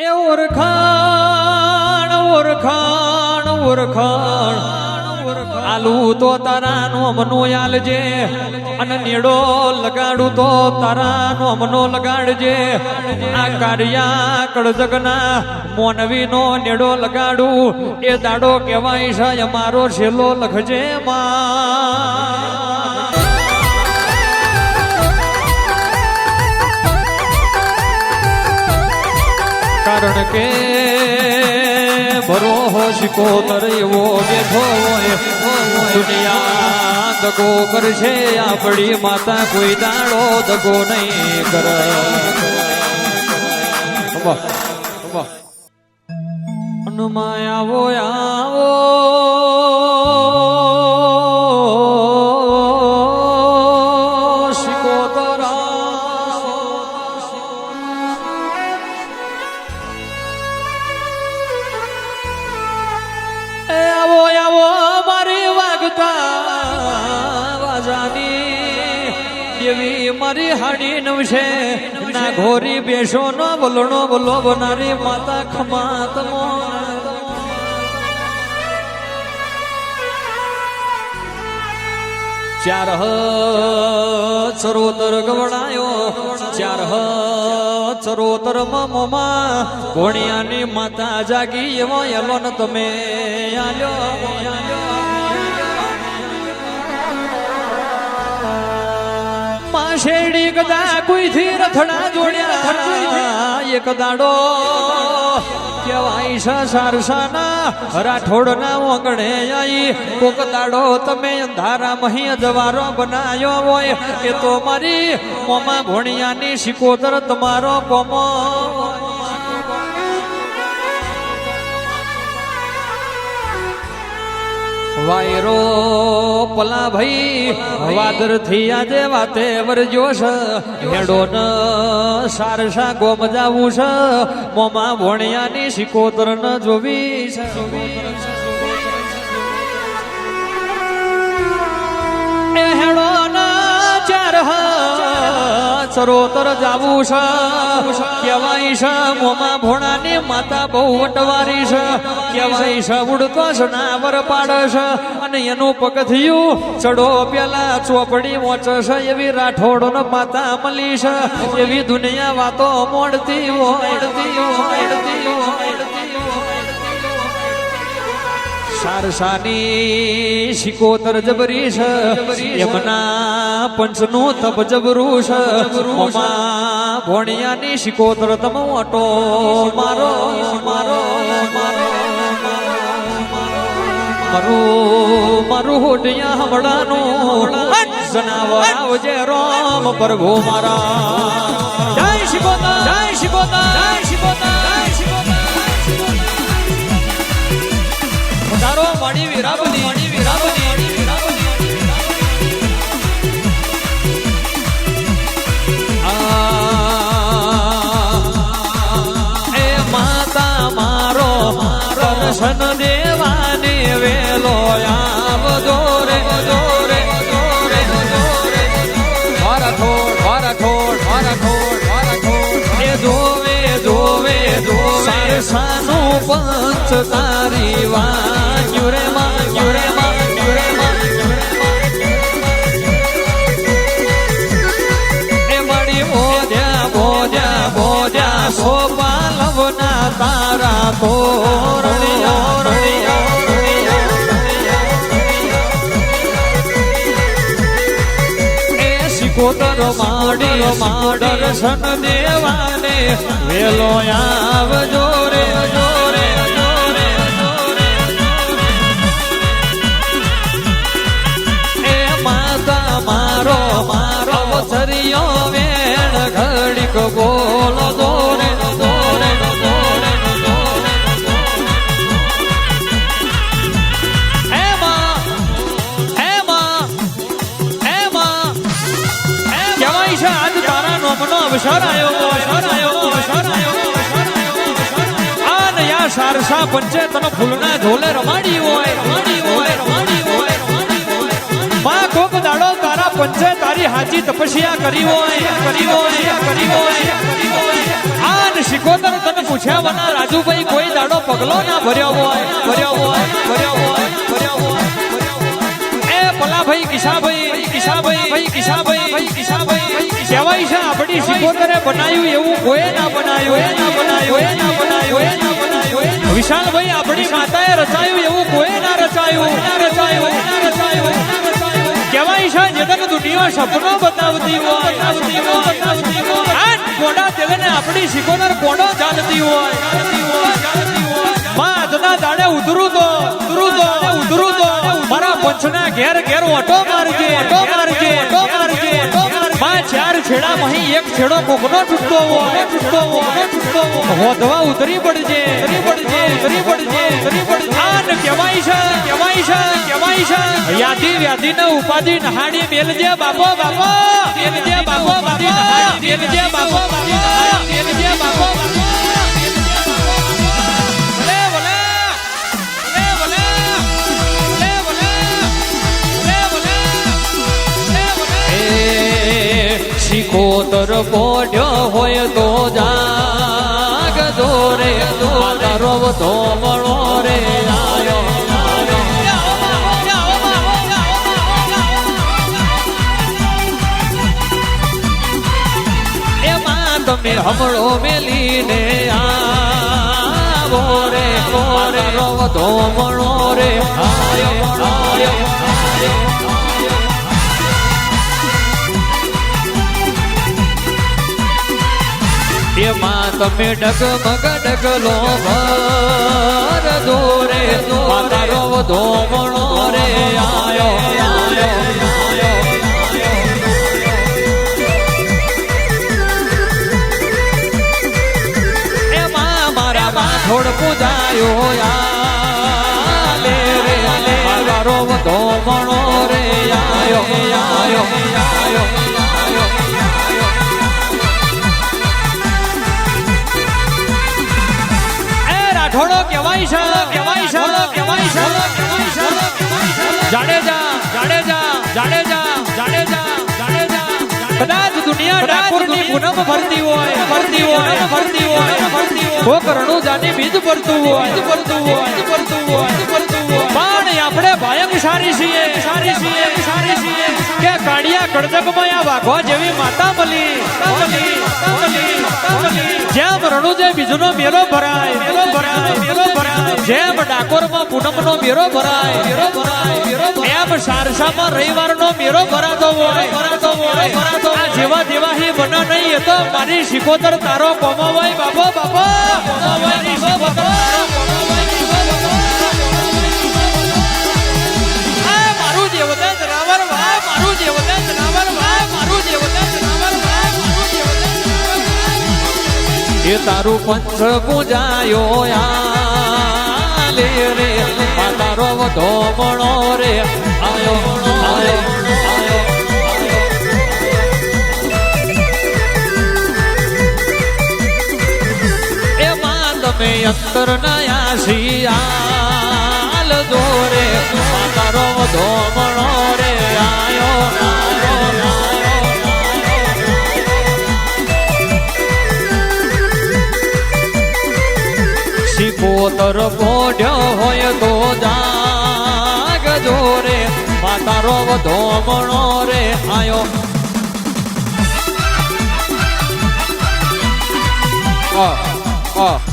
એ ઓરખાણ ઓરખાણ ઓરખાણ. આલુ તો તારા નો મનો આલજે, અને નીડો લગાડું તો તારા નો મનો લગાડજે. આ કાળિયા કળજગના મોનવી નો નેડો લગાડું, એ દાડો કહેવાય છે મારો છેલ્લો લખજે માં. કારણ કે ભરો શીખો તરવો બેઠો હોય દુનિયા દગો કરશે આપણી માતા કોઈ દાડો દગો નહીં કર. હનુમાયા આવો દેવી મારી હાડી નવશે. ના ઘોરી બેસો, નો બોલણો બોલો બનારી માતા ખમા તમો ચાર હ ચરોતર ગવડાયો, ચાર હ ચરોતર મમમાં કોણિયાની માતા જાગી એવો એલો ન તમે આલ્યો. માં શેરડી કદા કોઈથી રથડા જોડ્યા. એક દાડો કેવાય છે રાઠોડ રાઠોડના ઓગણે આઈ. કોક દાડો તમે અંધારા મહી જવારો બનાયો હોય. એ તો મારી મોમાં ભોણિયાની શિકોતર તમારો કોમો વાયરો, પલા ભાઈ, વાદરથી આજે વાતે વરજો છે હેડો ન સારસા ગોમ જાવું છે મોમાં ભોણિયાની શિકોતર ન જોવી છે હેડો ન ચાર હ ચરોતર જાવું છે કેવાય છે, મોમાં ભોણાની માતા બહુ વટવારી છે. કહેવાય છે ઉડતો છે પાડે છે. અને એનું પગથિયું ચડો પેલા ચોપડી મોચ છે. એવી રાઠોડ માતા મળી છે. એવી દુનિયા વાતો મોડતી હોય મોડતી હોય મોડતી હોય. સારસાની શિકોતર જબરી છે એમના પંચનું તપ જબરું છે મમા ભોણિયાની શિકોતર તમો અટો મારો મારો મારો મારું હોડિયા હમણાનું જનાવર આવજે રોમ પ્રભુ મારા જય શિકોતર જય શિકોતર જય શિકોતર માડી વીરાબની માડી વીરાબની વેલો આવજો રે જોરે જોરે જોરે વારા ખોડ વારા ખોડ વારા ખોડ વારા ખોડ એ જોવે જોવે જોવે. સારસાનું પંચ તારી વાગ્યું તારા તોરણિયા એ શિકોતર માડી દેવાને વેલો આવજો રે જોરે સારસા પંચે તને ફૂલના ઝોલે રમાડી હોયમાં કોક દાડો તારા પંચે તારી હાજી તપસ્યા કરી હોય કરી હોય કરી હોય. આન શિકોતર તને પૂછ્યા વના રાજુભાઈ કોઈ દાડો પગલો ના ભર્યો હોય ભર્યો હોય ભર્યો હોય ભર્યો હોય એ પલા ભાઈ કિશાભાઈ કિશાભાઈ ભાઈ કિશાભાઈ ભાઈ કિશાભાઈ કહેવાય છે આપણી શિકોતરે બનાવ્યું એવું કોઈ ના બનાવ્યું, એ ના બનાવ્યું, એ ના બનાવ્યું, એ ના વિશાલભાઈ, આપણી માતાએ રચાયું એવું કોઈ ના રચાયું. ના રચાયું ના રચાયું કહેવાય છે, જગત દુનિયા સપનો બતાવતી હોય. આ કોડા તેલને આપણી સિકોતર કોડો ચાલતી હોય. માં આજના દાડે ઉતરું તો ઉતરું તો ઉતરું તો મારા પંચના ઘેર ઘેર ઓટો મારજે. ઓટો છેડા મહી એક છેડો કોકનો છૂટતો હોય. છૂટતો હોય. છૂટતો હોધવા ઉતરી પડજે. ઉતરી પડજે. ઉતરી પડજે. ઉતરી પડજે. આન કહેવાય છે. કહેવાય છે. કહેવાય છે. યાદી વ્યાધી ને ઉપાધિ નહાડી મેલજે બાપો બાપો. શિકોતર પોઢ્યો હોય તો જાગ દોરે તારો તો મળો રે, આયો. એમાં તમે હમણો મેલીને આવો રે તો મળો રે, આયો આયો. એમાં તમે ડગમગ ડગલો ભર દોરે માતારો ધોમણો રે આયો એમાં મારા માથોડ પૂજાયો રે, મારો રે આયો આયો આયો. જાડેજા જાડેજા જાડેજા જાડેજા જાડેજા કદાચ દુનિયા ડાકોરની પૂનમ ફરતી હોય ફરતી હોય ફરતી હોય ફરતી હોય. કોક રણુજાની બીજ પડતું હોય. પડતું હોય પડતું હોય પડતું હોય. પણ આપણે ભયંક સારી છીએ. સારી છીએ સારી છીએ. કે કાળિયા કડજકમાં આ વાઘો જેવી માતા મળી મળી મળી જેમ રણુજે બીજનો મેળો ભરાય. મેળો ભરાય મેળો ભરાય જેમ ડાકોરમાં પૂનમનો મેરો ભરાય, મેળો ભરાય ભરાય. એમ સારસામાં રવિવારનો મેરો ભરાતો હોય. ભરાતો આ જેવા જેવા હી બના નહીં, એ તો મારી શિકોતર તારો કોમાવાય બાપો બાપો. કોમાવાય બાબો મારું મારું મારું મારું એ તારું પંચ પૂજાયો રે આ તારો વધો રે. આયો આયો તમે અંતર નયા શિયાલ દોરે. તારો વધો મણો રે આયો. તર પોઢ્યો હોય તો જાગજો રે માતારો વધો મણો રે આયો oh.